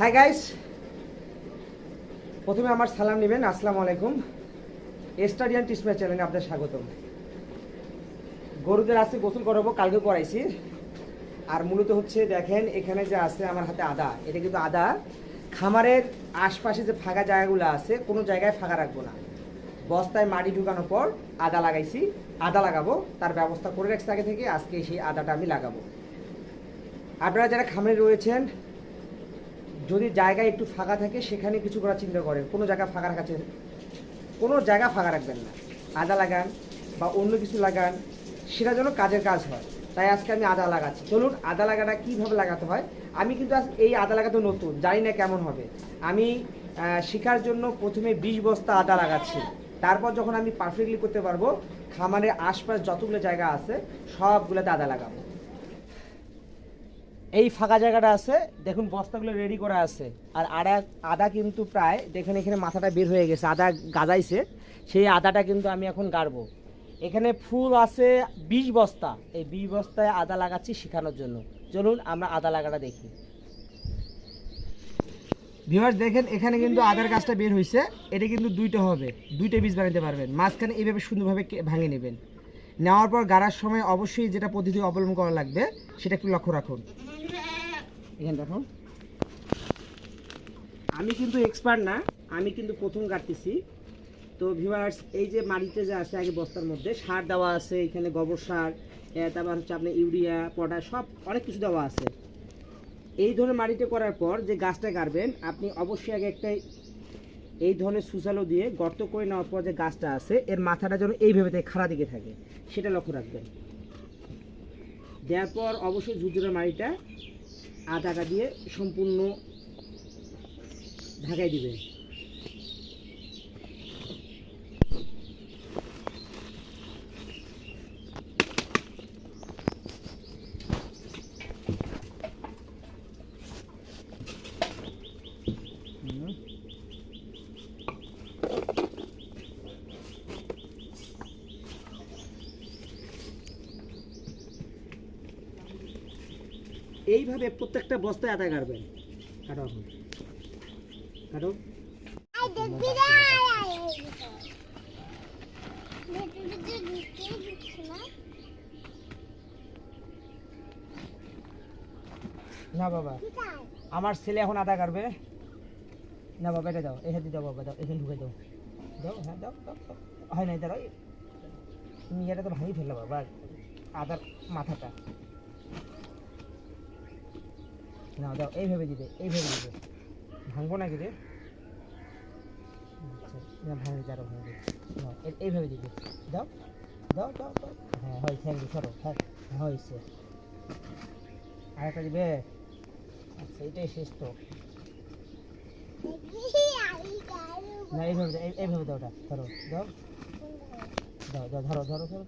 Hi guys প্রথমে আমার সালাম নেবেন। আসসালামু আলাইকুম। স্টাডিয়ান টিসমার চ্যানেলে আপনাদের স্বাগতম। গরুদের আজকে গোসল করাবো, কালকে করাইছি। আর মূলত হচ্ছে, দেখেন, এখানে যে আছে আমার হাতে আদা। এটা কিন্তু আদা। খামারের আশপাশে যে ফাঁকা জায়গাগুলো আছে, কোনো জায়গায় ফাঁকা রাখব না। বস্তায় মাটি ঢুকানোর পর আদা লাগাইছি। আদা লাগাবো, তার ব্যবস্থা করে রাখছি আগে থেকে। আজকে সেই আদাটা আমি লাগাবো। আপনারা যারা খামারে রয়েছেন যদি জায়গা একটু ফাঁকা থাকে, সেখানে কিছু করার চিন্তা করেন কোনো জায়গা ফাঁকা রাখাচ্ছেন কোনো জায়গা ফাঁকা রাখবেন না। আদা লাগান বা অন্য কিছু লাগান, সেটা যেন কাজের কাজ হয়। তাই আজকে আমি আদা লাগাচ্ছি। চলুন, আদা লাগাটা কীভাবে লাগাতে হয়? আমি কিন্তু আজ এই আদা লাগাতে নতুন, জানি না কেমন হবে। আমি শেখার জন্য প্রথমে বিশ বস্তা আদা লাগাচ্ছি। তারপর যখন আমি পারফেক্টলি করতে পারব, খামারের আশপাশ যতগুলো জায়গা আছে, সবগুলোতে আদা লাগাবো। এই ফাঁকা জায়গাটা আছে, দেখুন বস্তাগুলো রেডি করা আছে। আর আদা আদা কিন্তু প্রায়, দেখেন এখানে মাথাটা বের হয়ে গেছে, আদা গাজাইছে, সেই আদাটা কিন্তু আমি এখন গাড়বো। এখানে ফুল আছে বিশ বস্তা, এই বিশ বস্তায় আদা লাগাচ্ছি শেখানোর জন্য। চলুন আমরা আদা লাগাটা দেখি। ভিউয়ার্স দেখেন এখানে কিন্তু আদার গাছটা বের হয়েছে এটা কিন্তু দুইটা হবে, দুইটা বীজ বানাতে পারবেন। মাঝখানে এইভাবে সুন্দরভাবে ভাঙে নেবেন। নেওয়ার পর গাড়ার সময় অবশ্যই যেটা পদ্ধতি অবলম্বন করা লাগবে, সেটা একটু লক্ষ্য রাখুন। এখানে দেখুন আমি কিন্তু এক্সপার্ট না, আমি কিন্তু প্রথম কাটতেছি তো ভিউয়ার্স এই যে মাটিতে যে আছে আগে বস্তার মধ্যে, সার দেওয়া আছে, এখানে গোবর সার তারপর হচ্ছে আপনার ইউরিয়া পটাশ সব অনেক কিছু দেওয়া আছে। এই ধরনের মাটিতে করার পর যে গাছটা গাড়বেন, আপনি অবশ্যই আগে একটা এই ধরনের সুসালো দিয়ে গর্ত করে নেওয়ার পর যে গাছটা আছে, এর মাথাটা যেন এইভাবে থাকে খাড়া দিকে থাকে। সেটা লক্ষ্য রাখবেন। দেওয়ার পর অবশ্যই ঝুরঝুরের মাটিটা আদাটা দিয়ে সম্পূর্ণ ঢাকাই দিবেন। এইভাবে প্রত্যেকটা বস্তায় আদা কাটবেন কাটো এখন কাটো না বাবা আমার ছেলে এখন আদা কাটবে না বাবা এটা দাও এখানে দাও বাবা দাও এখানে ঢুকে দাও। দাও হ্যাঁ দাও দাও দাও। হয় নাই দাঁড়াও। তুমি এটা তো ভাঙি ফেললে বাবা আদার মাথাটা। না দাও এইভাবে দিবে এইভাবে দিবে। ভাঙবো নাকি রে? আচ্ছা ভাঙে যারো ভাঙবে। এইভাবে দিবে। দাও দাও দাও দাও। হ্যাঁ হয় থ্যাংক ইউ সরো হ্যাঁ হ্যাঁ, হয়েছে। আরেকটা দিবে? আচ্ছা এটাই শেষ তো। না এইভাবে এইভাবে দাও ওটা ধরো দাও। দাও দাও ধরো ধরো ধরো।